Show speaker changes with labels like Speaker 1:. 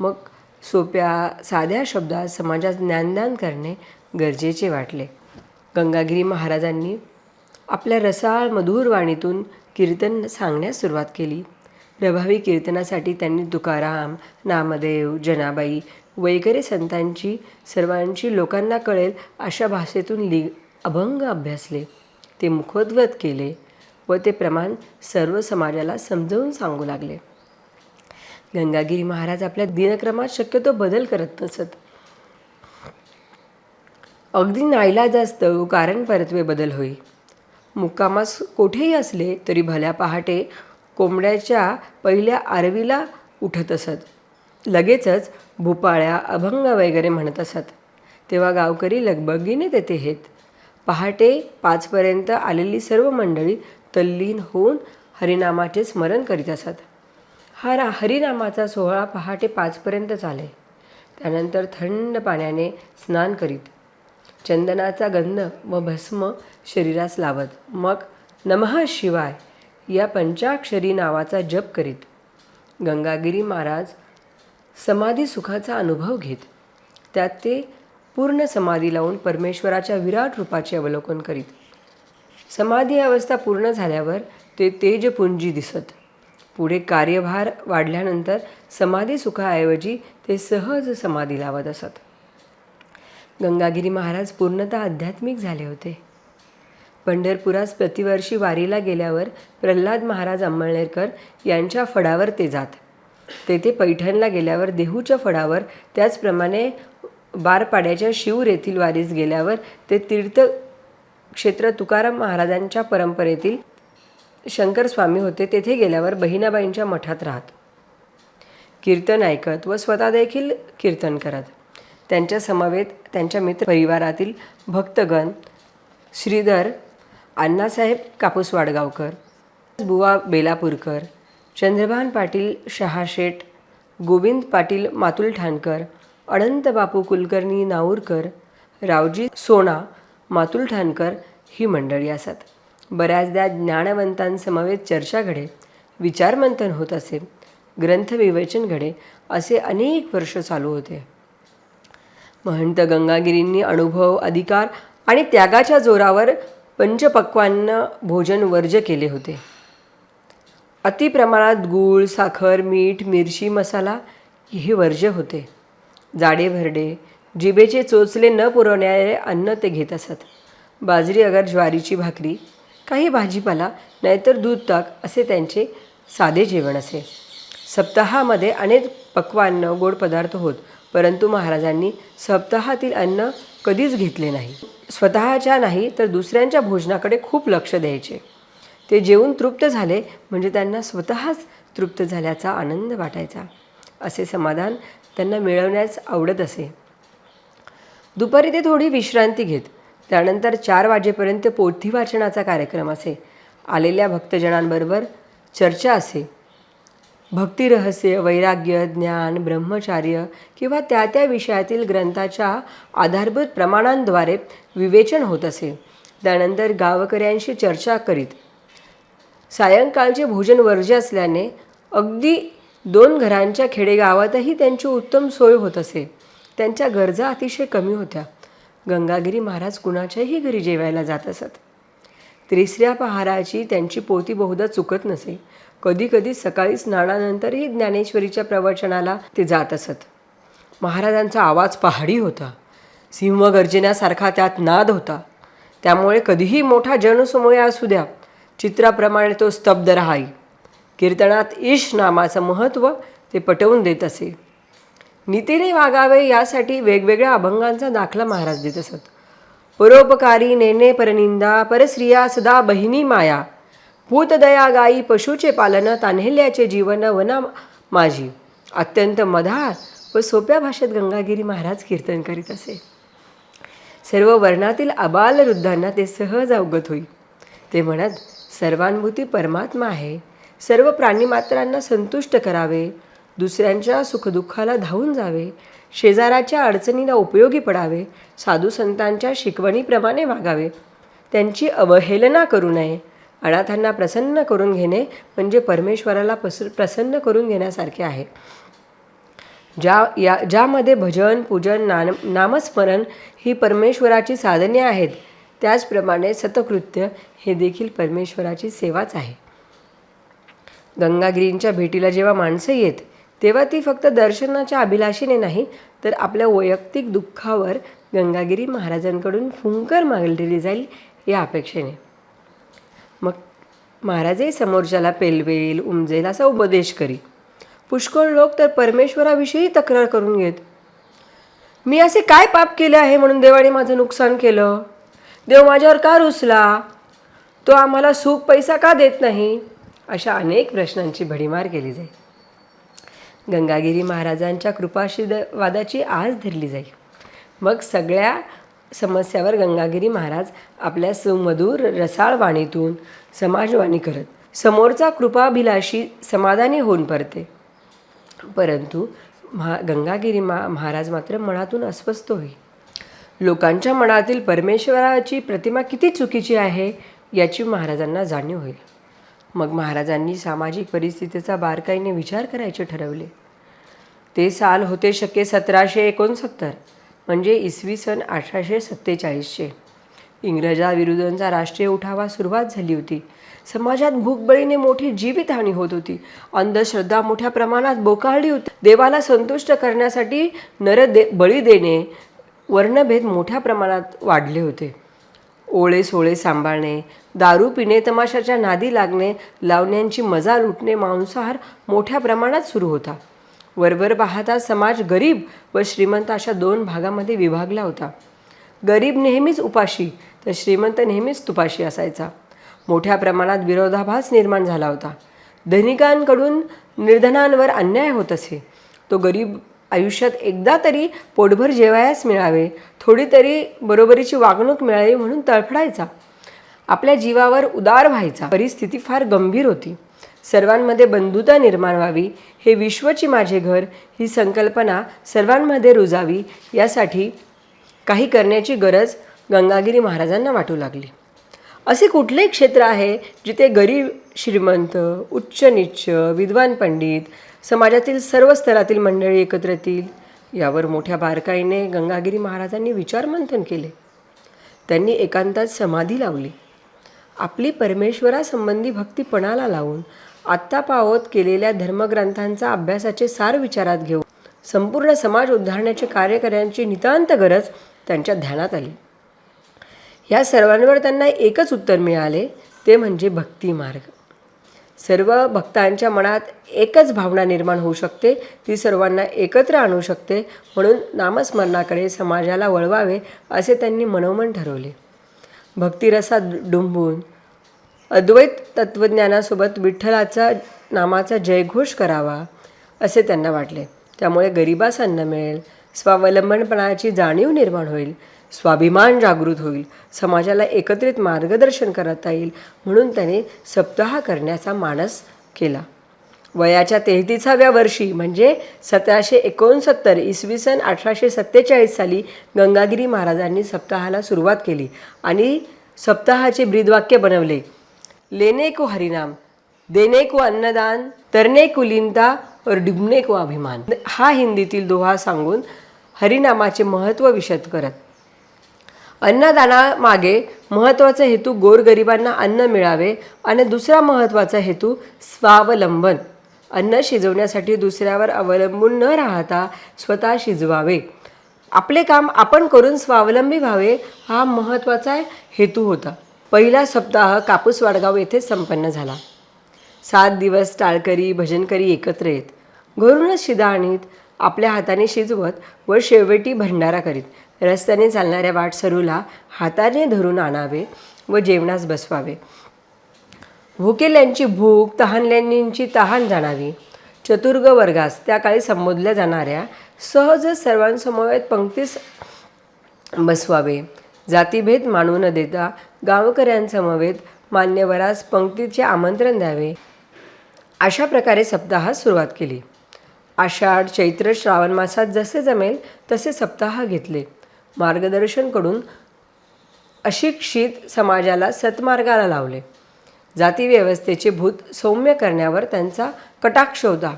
Speaker 1: मग सोप्या साध्या शब्दात समाजात ज्ञानदान करणे गरजेचे वाटले. गंगागिरी महाराजांनी आपल्या रसाळ मधुर वाणीतून कीर्तन सांगण्यास सुरुवात केली. प्रभावी कीर्तनासाठी त्यांनी तुकाराम नामदेव जनाबाई वगैरे संतांची सर्वांची लोकांना कळेल अशा भाषेतून लि अभंग अभ्यासले. ते मुखोद्गत केले व ते प्रमाण सर्व समाजाला समजावून सांगू लागले. गंगागिरी महाराज आपल्या दिनक्रमात शक्यतो बदल करत नसत. अगदी नाईलाज असतं कारण परत्वे बदल होई मुक्कामास कोठेही असले तरी भल्या पहाटे कोंबड्याच्या पहिल्या आरवीला उठत असत. लगेचच भोपाळ्या अभंग वगैरे म्हणत असत. तेव्हा गावकरी लगबगीने तेथे हेत. पहाटे पाचपर्यंत आलेली सर्व मंडळी तल्लीन होऊन हरिनामाचे स्मरण करीत असत. हा रा हरिनामाचा सोहळा पहाटे पाचपर्यंत चाले. त्यानंतर थंड पाण्याने स्नान करीत. चंदनाचा गंध व भस्म शरीरास लावत. मग नमः शिवाय या पंचाक्षरी नावाचा जप करीत. गंगागिरी महाराज समाधी सुखाचा अनुभव घेत. त्यात ते पूर्ण समाधी लावून परमेश्वराच्या विराट रूपाचे अवलोकन करीत. समाधी अवस्था पूर्ण झाल्यावर ते तेजपुंजी दिसत. पुढे कार्यभार वाढल्यानंतर समाधी सुखाऐवजी ते सहज समाधी लावत असत. गंगागिरी महाराज पूर्णतः आध्यात्मिक झाले होते. पंढरपुरास प्रतिवर्षी वारीला गेल्यावर प्रल्हाद महाराज अंमळनेरकर यांच्या फडावर ते जात. तेथे पैठणला गेल्यावर देहूच्या फडावर त्याचप्रमाणे बारपाड्याच्या शिवर येथील वारीस गेल्यावर ते तीर्थ क्षेत्र तुकाराम महाराजांच्या परंपरेतील शंकर स्वामी होते तेथे गेल्यावर बहिणाबाईंच्या मठात राहत. कीर्तन ऐकत व स्वतः देखील कीर्तन करत. त्यांच्या समवेत त्यांच्या मित्र परिवारातील भक्तगण श्रीधर अण्णासाहेब कापूस वाडगावकर बुवा बेलापूरकर चंद्रभान पाटील शहाशेठ गोविंद पाटील मातुल ठाणकर अनंत बापू कुलकर्णी नाऊरकर रावजी सोना मातुल ठाणकर ही मंडळी असत. बऱ्याचदा ज्ञानवंतांसमवेत चर्चा घडे विचारमंथन होत असे ग्रंथविवेचन घडे असे अनेक वर्ष चालू होते. महंत गंगागिरींनी अनुभव अधिकार आणि त्यागाच्या जोरावर पंचपक्वांना भोजन वर्ज केले होते. अतिप्रमाणात गूळ साखर मीठ मिरची मसाला हे वर्ज्य होते. जाडे भरडे जिभेचे चोचले न पुरवणारे अन्न ते घेत असत. बाजरी अगर ज्वारीची भाकरी काही भाजीपाला नाहीतर दूध ताक असे त्यांचे साधे जेवण असे. सप्ताहामध्ये अनेक पक्वान्न गोड पदार्थ होत परंतु महाराजांनी सप्ताहातील अन्न कधीच घेतले नाही. स्वतःच्या नाही तर दुसऱ्यांच्या भोजनाकडे खूप लक्ष द्यायचे. ते जेवून तृप्त झाले म्हणजे त्यांना स्वतःच तृप्त झाल्याचा आनंद वाटायचा. असे समाधान त्यांना मिळवण्यास आवडत असे. दुपारी ते थोडी विश्रांती घेत त्यानंतर चार वाजेपर्यंत पोथी वाचनाचा कार्यक्रम असे. आलेल्या भक्तजनांबरोबर चर्चा असे. भक्तिरहस्य वैराग्य ज्ञान ब्रह्मचार्य किंवा त्या त्या विषयातील ग्रंथाच्या आधारभूत प्रमाणांद्वारे विवेचन होत असे. त्यानंतर गावकऱ्यांशी चर्चा करीत. सायंकाळचे भोजन वर्ज्य असल्याने अगदी दोन घरांच्या खेडेगावातही त्यांची उत्तम सोय होत असे. त्यांच्या गरजा अतिशय कमी होत्या. गंगागिरी महाराज कुणाच्याही घरी जेवायला जात असत. तिसऱ्या पहाराची त्यांची पोती बहुधा चुकत नसे. कधीकधी सकाळी स्नानानंतरही ज्ञानेश्वरीच्या प्रवचनाला ते जात असत. महाराजांचा आवाज पहाडी होता. सिंहगर्जनासारखा त्यात नाद होता. त्यामुळे कधीही मोठा जनसमूह असू द्या. चित्राप्रमाणे तो स्तब्ध राहाई. कीर्तनात ईश नामाचं महत्त्व ते पटवून देत असे. नीतीने वागावे यासाठी वेगवेगळ्या अभंगांचा दाखला महाराज देत असत. परोपकारी नेने परनिंदा परस्त्रिया सदा बहिणी माया. भूतदया गाई पशुचे पालन तान्हेल्याचे जीवन वना माझी. अत्यंत मधार व सोप्या भाषेत गंगागिरी महाराज कीर्तन करीत असे. सर्व वर्णातील अबाल वृद्धांना ते सहज अवगत होई. ते म्हणत सर्वानुभूती परमात्मा आहे. सर्व प्राणीमात्रांना संतुष्ट करावे. दुसऱ्यांच्या सुखदुःखाला धावून जावे शेजाराच्या अडचणीला उपयोगी पडावे साधू संतांच्या शिकवणीप्रमाणे वागावे. त्यांची अवहेलना करू नये. अनाथांना प्रसन्न करून घेणे म्हणजे परमेश्वराला पस प्रसन्न करून घेण्यासारखे आहे. ज्या या ज्यामध्ये भजन पूजन नाम नामस्मरण ही परमेश्वराची साधने आहेत त्याचप्रमाणे सतकृत्य हे देखील परमेश्वराची सेवाच आहे. गंगागिरींच्या भेटीला जेव्हा माणसं येत तेव्हा ती फक्त दर्शनाच्या अभिलाषेने नाही तर आपल्या वैयक्तिक दुःखावर गंगागिरी महाराजांकडून फुंकर मागलेली जाईल या अपेक्षेने. मग महाराजही समोरच्याला पेलवेल उमजेल असा उपदेश करी. पुष्कळ लोक तर परमेश्वराविषयी तक्रार करून घेत. मी असे काय पाप केले आहे म्हणून देवाने माझं नुकसान केलं? देव माझ्यावर का रुसला? तो आम्हाला सूप पैसा का देत नाही? अशा अनेक प्रश्नांची भडीमार केली जाईल. गंगागिरी महाराजांच्या कृपाशीर्वादाची आज धरली जाईल. मग सगळ्या समस्यावर गंगागिरी महाराज आपल्या सुमधूर रसाळ वाणीतून समाजवाणी करत समोरचा कृपाभिलाषी समाधानी होऊन परते. परंतु महा गंगागिरी मा महाराज मात्र मनातून अस्वस्थ होई लोकांच्या मनातील परमेश्वराची प्रतिमा किती चुकीची आहे याची महाराजांना जाणीव होईल. मग महाराजांनी सामाजिक परिस्थितीचा बारकाईने विचार करायचे ठरवले. ते साल होते शके सतराशे एकोणसत्तर म्हणजे इसवी सन अठराशे सत्तेचाळीसचे इंग्रजाविरुद्धांचा राष्ट्रीय उठावा सुरुवात झाली होती. समाजात भूकबळीने मोठी जीवितहानी होत होती. अंधश्रद्धा मोठ्या प्रमाणात बोकाळली होती. देवाला संतुष्ट करण्यासाठी नर दे बळी देणे वर्णभेद मोठ्या प्रमाणात वाढले होते. ओळे सोळे सांभाळणे दारू पिणे तमाशाच्या नादी लागणे लावण्यांची मजा लुटणे मांसाहार मोठ्या प्रमाणात सुरू होता. वरवर पाहता समाज गरीब व श्रीमंत अशा दोन भागामध्ये विभागला होता. गरीब नेहमीच उपाशी तर श्रीमंत नेहमीच तुपाशी असायचा. मोठ्या प्रमाणात विरोधाभास निर्माण झाला होता. धनिकांकडून निर्धनांवर अन्याय होत असे. तो गरीब आयुष्यात एकदा तरी पोटभर जेवायस मिळावे. थोडी तरी बरोबरीची वागणूक मिळावी म्हणून तळफडायचा आपल्या जीवावर उदार व्हायचा. परिस्थिती फार गंभीर होती. सर्वांमध्ये बंधुता निर्माण व्हावी. हे विश्वची माझे घर ही संकल्पना सर्वांमध्ये रुजावी. यासाठी काही करण्याची गरज गंगागिरी महाराजांना वाटू लागली. असे कुठले क्षेत्र आहे जिथे गरीब श्रीमंत उच्च निच्च विद्वान पंडित समाजातील सर्व स्तरातील मंडळी एकत्र येतील. यावर मोठ्या बारकाईने गंगागिरी महाराजांनी विचारमंथन केले. त्यांनी एकांतात समाधी लावली. आपली परमेश्वरासंबंधी भक्तीपणाला लावून आत्ता पावत केलेल्या धर्मग्रंथांचा अभ्यासाचे सार विचारात घेऊन संपूर्ण समाज उद्धारण्याचे कार्य करण्याची नितांत गरज त्यांच्या ध्यानात आली. ह्या सर्वांवर त्यांना एकच उत्तर मिळाले ते म्हणजे भक्ती मार्ग सर्व भक्तांच्या मनात एकच भावना निर्माण होऊ शकते. ती सर्वांना एकत्र आणू शकते. म्हणून नामस्मरणाकडे समाजाला वळवावे असे त्यांनी मनोमन ठरवले. भक्तिरसात डुंबून अद्वैत तत्त्वज्ञानासोबत विठ्ठलाचा नामाचा जयघोष करावा असे त्यांना वाटले. त्यामुळे गरिबास अन्न मिळेल. स्वावलंबनपणाची जाणीव निर्माण होईल. स्वाभिमान जागृत होईल. समाजाला एकत्रित मार्गदर्शन करता येईल म्हणून त्याने सप्ताह करण्याचा मानस केला. वयाच्या तेहतीसाव्या वर्षी म्हणजे सतराशे एकोणसत्तर इसवी सन अठराशे सत्तेचाळीस साली गंगागिरी महाराजांनी सप्ताहाला सुरुवात केली आणि सप्ताहाचे ब्रीदवाक्य बनवले. लेने को हरिनाम देने को अन्नदान तरने को लिनता और डुबणे को अभिमान. हा हिंदीतील दोहा सांगून हरिनामाचे महत्त्व विशद करत. अन्नदानामागे महत्त्वाचा हेतू गोरगरिबांना अन्न मिळावे आणि दुसरा महत्त्वाचा हेतू स्वावलंबन. अन्न शिजवण्यासाठी दुसऱ्यावर अवलंबून न राहता स्वतः शिजवावे. आपले काम आपण करून स्वावलंबी व्हावे हा महत्त्वाचा हेतू होता. पहिला सप्ताह कापूस वाडगाव येथे संपन्न झाला. सात दिवस टाळकरी भजनकरी एकत्र येत. घरूनच शिदा आणीत आपल्या हाताने शिजवत व शेवटी भंडारा करीत. रस्त्याने चालणाऱ्या वाटसरूला हाताने धरून आणावे व जेवणास बसवावे. भुकेल्यांची भूक तहानल्यांची तहान जाणावी. चतुर्ग वर्गास त्या काळी संबोधल्या जाणाऱ्या सहज सर्वांसमवेत पंक्तीस बसवावे. जातीभेद मानू न देता गावकऱ्यांसमवेत मान्यवरास पंक्तीचे आमंत्रण द्यावे. अशा प्रकारे सप्ताहास सुरुवात केली. आषाढ चैत्र श्रावण मासात जसे जमेल तसे सप्ताह घेतले. मार्गदर्शनकडून अशिक्षित समाजाला सत्मार्गाला लावले. जातीव्यवस्थेचे भूत सौम्य करण्यावर त्यांचा कटाक्ष होता.